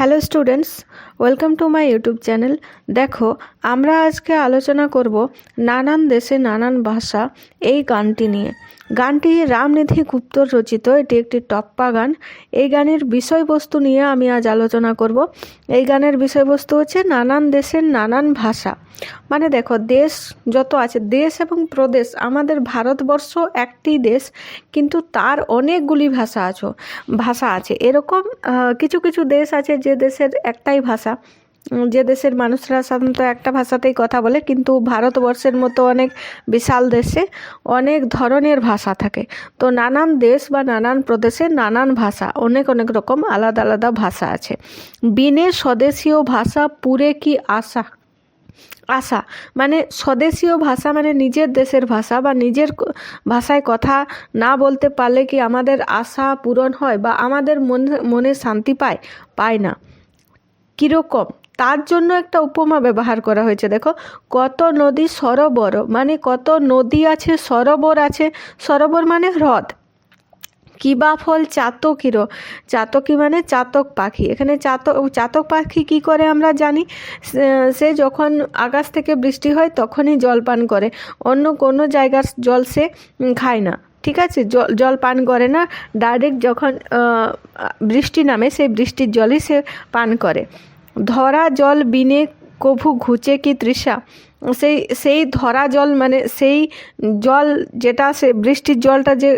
Hello students, welcome to my YouTube channel. দেখো, আমরা আজকে আলোচনা করব নানান দেশে নানান ভাষা এই গানটি নিয়ে। গানটি রামনিধি গুপ্তর রচিত, এটি একটি টপ্পা গান। এই গানের বিষয়বস্তু নিয়ে আমি আজ আলোচনা করব। এই গানের বিষয়বস্তু হচ্ছে নানান দেশের নানান ভাষা। মানে দেখো, দেশ যত আছে, দেশ এবং প্রদেশ, আমাদের ভারতবর্ষ একটি দেশ, কিন্তু তার অনেকগুলি ভাষা আছে ভাষা আছে। এরকম কিছু কিছু দেশ আছে যে দেশের একটাই ভাষা যে দেশের মানুষরা সাধারণত একটা ভাষাতেই কথা বলে, কিন্তু ভারতবর্ষের মতো অনেক বিশাল দেশে অনেক ধরনের ভাষা থাকে। তো নানান দেশ বা নানান প্রদেশে নানান ভাষা, অনেক অনেক রকম আলাদা আলাদা ভাষা আছে। বিনে স্বদেশীয় ভাষা পুরে কি আশা? আশা। মানে স্বদেশীয় ভাষা মানে নিজের দেশের ভাষা বা নিজের ভাষায় কথা না বলতে পারলে কি আমাদের আশা পূরণ হয় বা আমাদের মনে মনে শান্তি পায়? পায় না। কীরকম? তার জন্য একটা উপমা ব্যবহার করা হয়েছে। দেখো, কত নদী সরোবর মানে কত নদী আছে, সরোবর আছে। সরোবর মানে হ্রদ। কিবা ফল চাতকিরও চাতকি মানে চাতক পাখি। এখানে চাতক চাতক পাখি কি করে আমরা জানি? সে- যখন আকাশ থেকে বৃষ্টি হয় তখনই জল পান করে। অন্য কোনো জায়গার জল সে খায় না, ঠিক আছে? জল জল পান করে না। ডাইরেক্ট যখন বৃষ্টি নামে সেই বৃষ্টির জলই সে পান করে। ধরা জল বিনে কভু ঘুচে কি তৃষা? সেই সেই ধরা জল মানে সেই জল যেটা সে, বৃষ্টির জলটা যে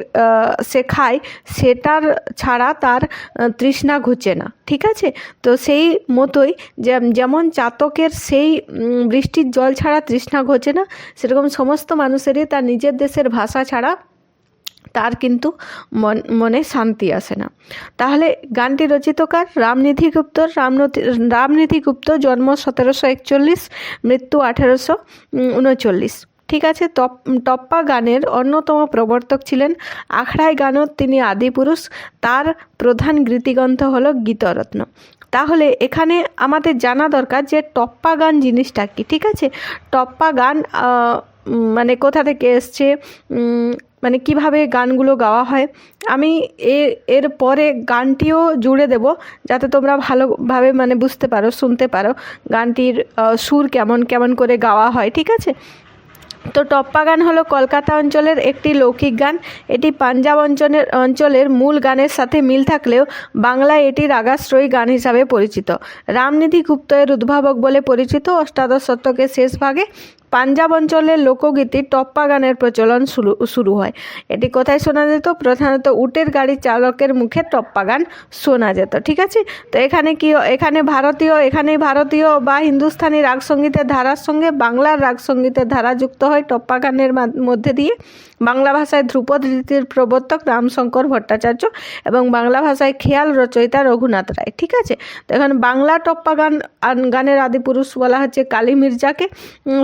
সে খায়, সেটার ছাড়া তার তৃষ্ণা ঘুচে না, ঠিক আছে? তো সেই মতোই যেমন চাতকের সেই বৃষ্টির জল ছাড়া তৃষ্ণা ঘোচে না, সেরকম সমস্ত মানুষেরই তার নিজের দেশের ভাষা ছাড়া তার কিন্তু মন শান্তি আসে না। তাহলে গানটি রচিতকার রামনিধি গুপ্ত। রামনতি, রামনিধি গুপ্ত জন্ম সতেরোশো একচল্লিশ, মৃত্যু আঠেরোশো উনচল্লিশ। ঠিক আছে টপ টপ্পা গানের অন্যতম প্রবর্তক ছিলেন আখড়াই গানত তিনি আদিপুরুষ তার প্রধান গীতিগ্রন্থ হল গীতরত্ন। তাহলে এখানে আমাদের জানা দরকার যে টপ্পা গান জিনিসটা কি, ঠিক আছে? টপ্পা গান মানে কোথা থেকে এসছে? মানে কীভাবে গানগুলো গাওয়া হয়, আমি এর এর পরে গানটিও জুড়ে দেব, যাতে তোমরা ভালোভাবে মানে বুঝতে পারো, শুনতে পারো গানটির সুর কেমন কেমন করে গাওয়া হয়, ঠিক আছে? তো টপ্পা গান হলো কলকাতা অঞ্চলের একটি লৌকিক গান। এটি পাঞ্জাব অঞ্চলের অঞ্চলের মূল গানের সাথে মিল থাকলেও বাংলায় এটি রাগাশ্রয়ী গান হিসাবে পরিচিত। রামনিধি গুপ্ত এর উদ্ভাবক বলে পরিচিত অষ্টাদশ শতকের শেষ ভাগে পাঞ্জাব অঞ্চলের লোকগীতি টপ্পা গানের প্রচলন শুরু শুরু হয়। এটি কোথায় শোনা যেত? প্রধানত উটের গাড়ি চালকের মুখে টপ্পা গান শোনা যেত, ঠিক আছে? তো এখানে কি, এখানে ভারতীয় এখানে ভারতীয় বা হিন্দুস্থানি রাগ সঙ্গীতের ধারার সঙ্গে বাংলার রাগ সঙ্গীতের ধারা যুক্ত হয় টপ্পা গানের মধ্যে দিয়ে? বাংলা ভাষায় ধ্রুপদ রীতির প্রবর্তক রামশঙ্কর ভট্টাচার্য এবং বাংলা ভাষায় খেয়াল রচয়িতা রঘুনাথ রায়, ঠিক আছে? তো এখন বাংলা টপ্পা গান গানের আদিপুরুষ বলা হচ্ছে কালী মির্জাকে।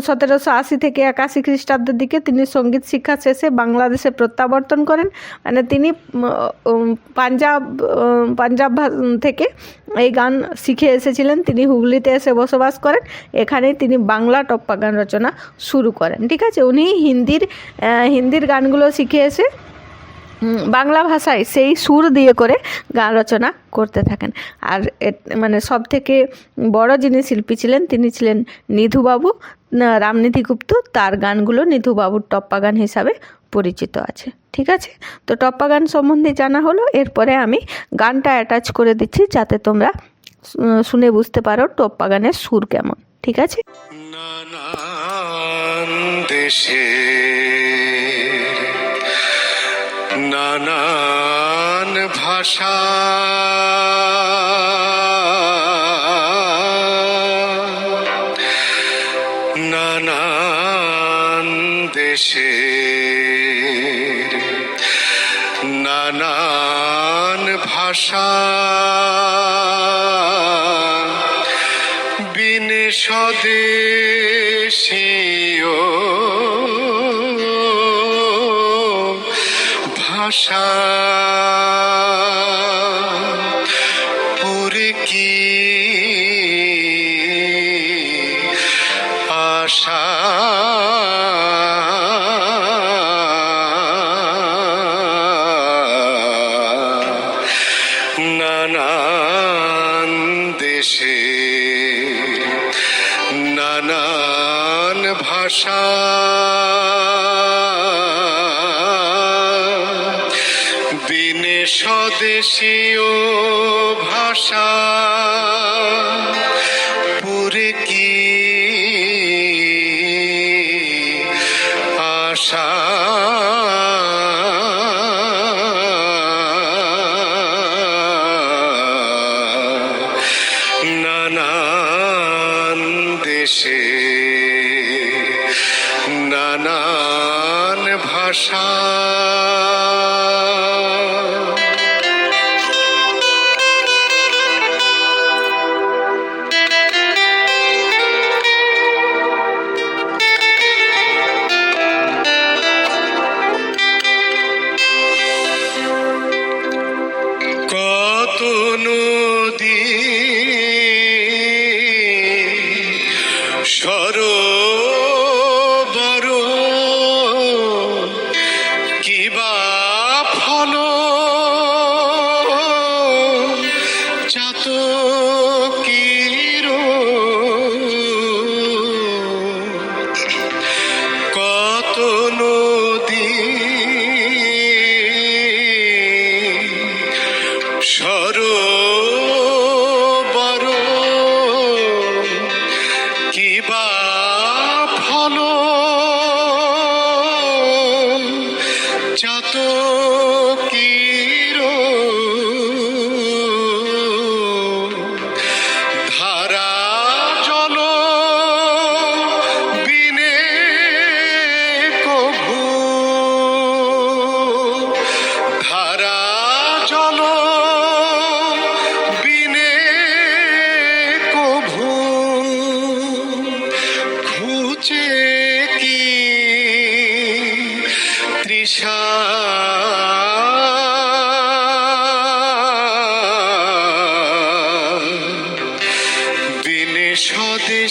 সতেরোশো আশি থেকে একাশি খ্রিস্টাব্দের দিকে তিনি সংগীত শিক্ষা শেষে বাংলাদেশে প্রত্যাবর্তন করেন। মানে তিনি পাঞ্জাব পাঞ্জাব থেকে এই গান শিখে এসেছিলেন। তিনি হুগলিতে এসে বসবাস করেন। এখানেই তিনি বাংলা টপ্পা গান রচনা শুরু করেন। ঠিক আছে? উনি হিন্দির হিন্দির গানগুলো শিখে এসে বাংলা ভাষায় সেই সুর দিয়ে করে গান রচনা করতে থাকেন। আর মানে সব থেকে বড় যিনি শিল্পী ছিলেন তিনি ছিলেন নিধুবাবু না, রামনিধি গুপ্ত। তার গানগুলো নিধুবাবুর টপ্পা গান হিসাবে পরিচিত আছে, ঠিক আছে? তো টপ্পা গান সম্বন্ধে জানা হলো, এরপরে আমি গানটা অ্যাটাচ করে দিচ্ছি যাতে তোমরা শুনে বুঝতে পারো টপ্পা গানের সুর কেমন, ঠিক আছে? দেশে, নানান ভাষা, নানান দেশে ভাষা। বিনে স্বদেশীয় ভাষা। পুরী কি নানান দেশে নানান ভাষা বিনে স্বদেশীয় ভাষা পুরে কি ভাষা কত নদী সরোবর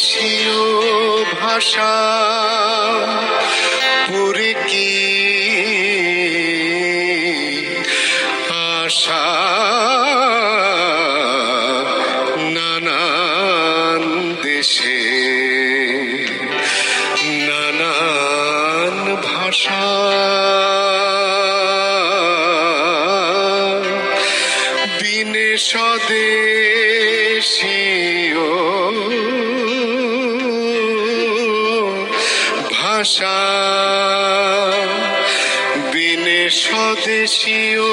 স্বদেশীয় ভাষা পুরে কি আশা? নানান দেশে নানান ভাষা। বিনে স্বদেশীয় ভাষা। বিনে স্বদেশীয়